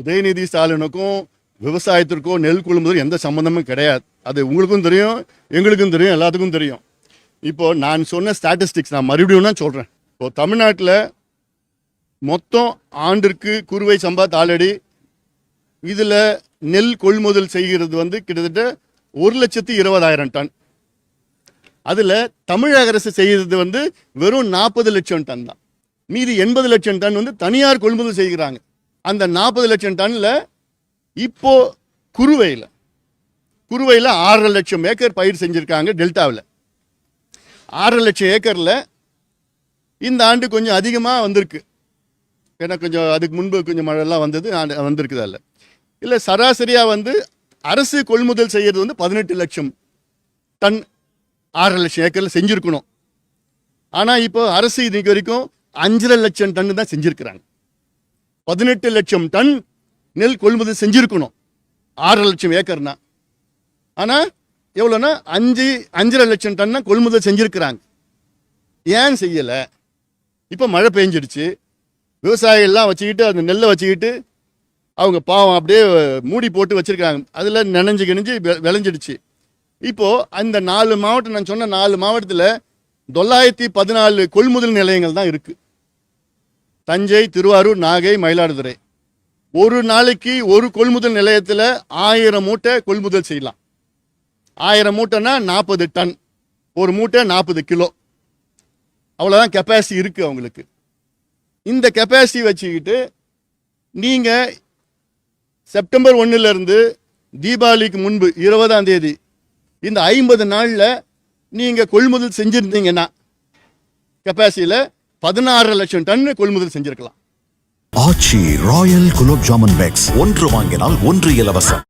உதயநிதி ஸ்டாலினுக்கும் விவசாயத்திற்கும் நெல் கொள்முதல் எந்த சம்மந்தமும் கிடையாது. அது உங்களுக்கும் தெரியும் எங்களுக்கும் தெரியும் எல்லாத்துக்கும் தெரியும். இப்போ நான் சொன்ன ஸ்டாட்டிஸ்டிக்ஸ் நான் மறுபடியும் தான் சொல்கிறேன் இப்போ தமிழ்நாட்டில் மொத்தம் ஆண்டிற்கு குறுவை சம்பா தாளடி இதில் நெல் கொள்முதல் செய்கிறது வந்து கிட்டத்தட்ட ஒரு லட்சத்தி இருபதாயிரம் டன். அதில் தமிழக அரசு செய்கிறது வந்து வெறும் நாற்பது லட்சம் டன் தான். மீதி எண்பது லட்சம் டன் வந்து தனியார் கொள்முதல் செய்கிறாங்க. அந்த நாற்பது லட்சம் டன்னில் இப்போ குறுவையில் குறுவையில் ஆறரை லட்சம் ஏக்கர் பயிர் செஞ்சுருக்காங்க டெல்டாவில். ஆறரை லட்சம் ஏக்கரில் இந்த ஆண்டு கொஞ்சம் அதிகமாக வந்திருக்கு. ஏன்னா கொஞ்சம் அதுக்கு முன்பு கொஞ்சம் மழைலாம் வந்தது வந்திருக்குது அதில். இல்லை சராசரியாக வந்து அரசு கொள்முதல் செய்கிறது வந்து பதினெட்டு லட்சம் டன் ஆறரை லட்சம் ஏக்கரில் செஞ்சுருக்கணும். ஆனால் இப்போ அரசு இன்னைக்கு வரைக்கும் அஞ்சரை லட்சம் டன் தான் செஞ்சுருக்கிறாங்க. பதினெட்டு லட்சம் டன் நெல் கொள்முதல் செஞ்சுருக்கணும். ஆறரை லட்சம் ஏக்கர்னா. ஆனால் எவ்வளோன்னா அஞ்சு அஞ்சரை லட்சம் டன்னா கொள்முதல் செஞ்சுருக்கிறாங்க. ஏன் செய்யலை? இப்போ மழை பெஞ்சிடுச்சு. விவசாயிகள்லாம் வச்சுக்கிட்டு அந்த நெல்லை வச்சுக்கிட்டு அவங்க பாவம் அப்படியே மூடி போட்டு வச்சுருக்காங்க அதில் நினைஞ்சு கிணிஞ்சு விளைஞ்சிடுச்சு. இப்போது அந்த நாலு மாவட்டம் நான் சொன்ன நாலு மாவட்டத்தில் தொள்ளாயிரத்தி பதினாலு கொள்முதல் நிலையங்கள் தான் இருக்குது தஞ்சை திருவாரூர் நாகை மயிலாடுதுறை. ஒரு நாளைக்கு ஒரு கொள்முதல் நிலையத்தில் ஆயிரம் மூட்டை கொள்முதல் செய்யலாம். ஆயிரம் மூட்டைன்னா நாற்பது டன். ஒரு மூட்டை நாற்பது கிலோ. அவ்வளோதான் கெப்பாசிட்டி இருக்குது அவங்களுக்கு. இந்த கெப்பாசிட்டி வச்சுக்கிட்டு நீங்கள் செப்டம்பர் ஒன்றுலேருந்து தீபாவளிக்கு முன்பு இருபதாம் தேதி இந்த ஐம்பது நாளில் நீங்கள் கொள்முதல் செஞ்சுருந்தீங்கன்னா கெப்பாசிட்டியில் பதினாறு லட்சம் டன் கொள்முதல் செஞ்சிருக்கலாம். ஆச்சி ராயல் குலோப் ஜாமுன் பேக்ஸ் ஒன்று வாங்கினால் ஒன்று இலவசம்.